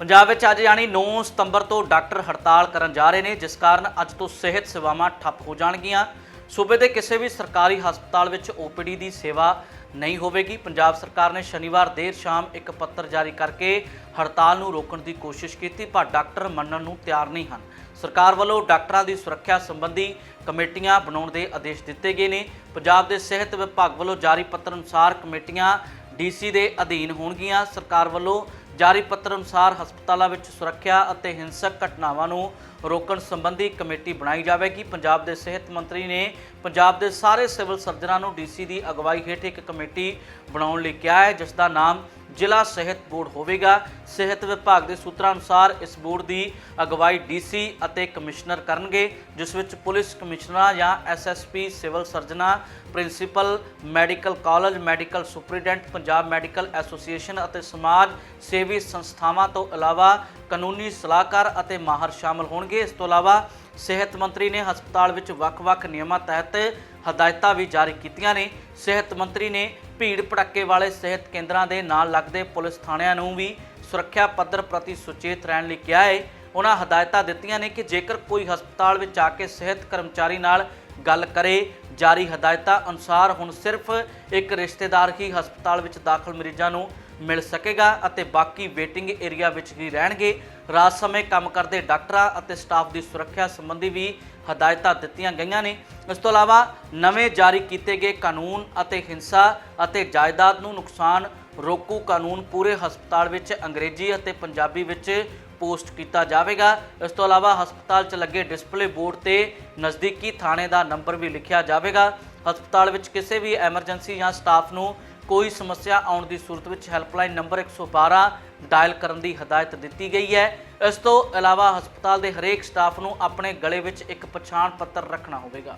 ਪੰਜਾਬ ਵਿੱਚ ਅੱਜ ਯਾਨੀ 9 ਸਤੰਬਰ ਤੋਂ ਡਾਕਟਰ ਹੜਤਾਲ ਕਰਨ ਜਾ ਰਹੇ ਨੇ, ਜਿਸ ਕਾਰਨ ਅੱਜ ਤੋਂ ਸਿਹਤ ਸੇਵਾਵਾਂ ਠੱਪ ਹੋ ਜਾਣਗੀਆਂ। ਸੂਬੇ ਦੇ ਕਿਸੇ ਵੀ ਸਰਕਾਰੀ ਹਸਪਤਾਲ ਵਿੱਚ ਓਪੀਡੀ ਦੀ ਸੇਵਾ ਨਹੀਂ ਹੋਵੇਗੀ। ਪੰਜਾਬ ਸਰਕਾਰ ਨੇ ਸ਼ਨੀਵਾਰ ਦੇਰ ਸ਼ਾਮ ਇੱਕ ਪੱਤਰ ਜਾਰੀ ਕਰਕੇ ਹੜਤਾਲ ਨੂੰ ਰੋਕਣ ਦੀ ਕੋਸ਼ਿਸ਼ ਕੀਤੀ, ਪਰ ਡਾਕਟਰ ਮੰਨਣ ਨੂੰ ਤਿਆਰ ਨਹੀਂ ਹਨ। ਸਰਕਾਰ ਵੱਲੋਂ ਡਾਕਟਰਾਂ ਦੀ ਸੁਰੱਖਿਆ ਸੰਬੰਧੀ ਕਮੇਟੀਆਂ ਬਣਾਉਣ ਦੇ ਆਦੇਸ਼ ਦਿੱਤੇ ਗਏ ਨੇ। ਪੰਜਾਬ ਦੇ ਸਿਹਤ ਵਿਭਾਗ ਵੱਲੋਂ ਜਾਰੀ ਪੱਤਰ ਅਨੁਸਾਰ ਕਮੇਟੀਆਂ ਡੀਸੀ ਦੇ ਅਧੀਨ ਹੋਣਗੀਆਂ। ਸਰਕਾਰ ਵੱਲੋਂ ਜਾਰੀ ਪੱਤਰ ਅਨੁਸਾਰ ਹਸਪਤਾਲਾਂ ਵਿੱਚ ਸੁਰੱਖਿਆ ਅਤੇ ਹਿੰਸਕ ਘਟਨਾਵਾਂ ਨੂੰ ਰੋਕਣ ਸੰਬੰਧੀ ਕਮੇਟੀ ਬਣਾਈ ਜਾਵੇਗੀ। ਪੰਜਾਬ ਦੇ ਸਿਹਤ ਮੰਤਰੀ ਨੇ ਪੰਜਾਬ ਦੇ ਸਾਰੇ ਸਿਵਲ ਸਰਜਨਾਂ ਨੂੰ ਡੀਸੀ ਦੀ ਅਗਵਾਈ ਹੇਠ ਇੱਕ ਕਮੇਟੀ ਬਣਾਉਣ ਲਈ ਕਿਹਾ ਹੈ, ਜਿਸ ਦਾ ਨਾਮ ਜ਼ਿਲ੍ਹਾ ਸਿਹਤ ਬੋਰਡ ਹੋਵੇਗਾ। ਸਿਹਤ ਵਿਭਾਗ ਦੇ ਸੂਤਰਾਂ ਅਨੁਸਾਰ ਇਸ ਬੋਰਡ ਦੀ ਅਗਵਾਈ ਡੀਸੀ ਅਤੇ ਕਮਿਸ਼ਨਰ ਕਰਨਗੇ, ਜਿਸ ਵਿੱਚ ਪੁਲਿਸ ਕਮਿਸ਼ਨਰਾਂ ਜਾਂ SSP, civil ਸਰਜਨਾਂ, principal, medical college, medical superintendent, Punjab medical association ਅਤੇ ਸਮਾਜ ਸੇਵੀ ਸੰਸਥਾਵਾਂ ਤੋਂ ਇਲਾਵਾ ਕਾਨੂੰਨੀ ਸਲਾਹਕਾਰ ਅਤੇ ਮਾਹਰ ਸ਼ਾਮਲ ਹੋਣਗੇ। ਇਸ ਤੋਂ ਇਲਾਵਾ ਸਿਹਤ ਮੰਤਰੀ ਨੇ ਹਸਪਤਾਲ ਵਿੱਚ ਵੱਖ-ਵੱਖ ਨਿਯਮਾਂ ਤਹਿਤ ਹਦਾਇਤਾਂ ਵੀ ਜਾਰੀ ਕੀਤੀਆਂ ਨੇ। ਸਿਹਤ ਮੰਤਰੀ ਨੇ ਭੀੜ ਭੜੱਕੇ ਵਾਲੇ ਸਿਹਤ ਕੇਂਦਰਾਂ ਦੇ ਨਾਲ ਲੱਗਦੇ ਪੁਲਿਸ ਥਾਣਿਆਂ ਨੂੰ ਵੀ ਸੁਰੱਖਿਆ ਪੱਧਰ ਪ੍ਰਤੀ ਸੁਚੇਤ ਰਹਿਣ ਲਈ ਕਿਹਾ ਹੈ ਉਹਨਾਂ ਹਦਾਇਤਾਂ ਦਿੱਤੀਆਂ ਨੇ ਕਿ ਜੇਕਰ ਕੋਈ ਹਸਪਤਾਲ ਵਿੱਚ ਆ ਕੇ ਸਿਹਤ ਕਰਮਚਾਰੀ ਨਾਲ ਗੱਲ ਕਰੇ, ਜਾਰੀ ਹਦਾਇਤਾਂ ਅਨੁਸਾਰ ਹੁਣ ਸਿਰਫ ਇੱਕ ਰਿਸ਼ਤੇਦਾਰ ਹੀ ਹਸਪਤਾਲ ਵਿੱਚ ਦਾਖਲ ਮਰੀਜ਼ਾਂ ਨੂੰ ਮਿਲ ਸਕੇਗਾ ਅਤੇ ਬਾਕੀ ਵੇਟਿੰਗ ਏਰੀਆ ਵਿੱਚ ਹੀ ਰਹਿਣਗੇ। ਰਾਤ ਸਮੇਂ ਕੰਮ ਕਰਦੇ ਡਾਕਟਰਾਂ ਅਤੇ ਸਟਾਫ ਦੀ ਸੁਰੱਖਿਆ ਸੰਬੰਧੀ ਵੀ ਹਦਾਇਤਾਂ ਦਿੱਤੀਆਂ ਗਈਆਂ ਨੇ। ਇਸ ਤੋਂ ਇਲਾਵਾ ਨਵੇਂ ਜਾਰੀ ਕੀਤੇ ਗਏ ਕਾਨੂੰਨ ਅਤੇ ਹਿੰਸਾ ਅਤੇ ਜਾਇਦਾਦ ਨੂੰ ਨੁਕਸਾਨ ਰੋਕੂ ਕਾਨੂੰਨ ਪੂਰੇ ਹਸਪਤਾਲ ਵਿੱਚ ਅੰਗਰੇਜ਼ੀ ਅਤੇ ਪੰਜਾਬੀ ਵਿੱਚ ਪੋਸਟ ਕੀਤਾ ਜਾਵੇਗਾ। ਇਸ ਤੋਂ ਇਲਾਵਾ ਹਸਪਤਾਲ 'ਚ ਲੱਗੇ ਡਿਸਪਲੇ ਬੋਰਡ ਤੇ ਨਜ਼ਦੀਕੀ ਥਾਣੇ ਦਾ ਨੰਬਰ ਵੀ ਲਿਖਿਆ ਜਾਵੇਗਾ। ਹਸਪਤਾਲ ਵਿੱਚ ਕਿਸੇ ਵੀ ਐਮਰਜੈਂਸੀ ਜਾਂ ਸਟਾਫ ਨੂੰ ਕੋਈ ਸਮੱਸਿਆ ਆਉਣ ਦੀ ਸੂਰਤ ਵਿੱਚ ਹੈਲਪਲਾਈਨ ਨੰਬਰ 112 ਡਾਇਲ ਕਰਨ ਦੀ ਹਦਾਇਤ ਦਿੱਤੀ ਗਈ ਹੈ। ਇਸ ਤੋਂ ਇਲਾਵਾ ਹਸਪਤਾਲ ਦੇ ਹਰੇਕ ਸਟਾਫ ਨੂੰ ਆਪਣੇ ਗਲੇ ਵਿੱਚ ਇੱਕ ਪਛਾਣ ਪੱਤਰ ਰੱਖਣਾ ਹੋਵੇਗਾ।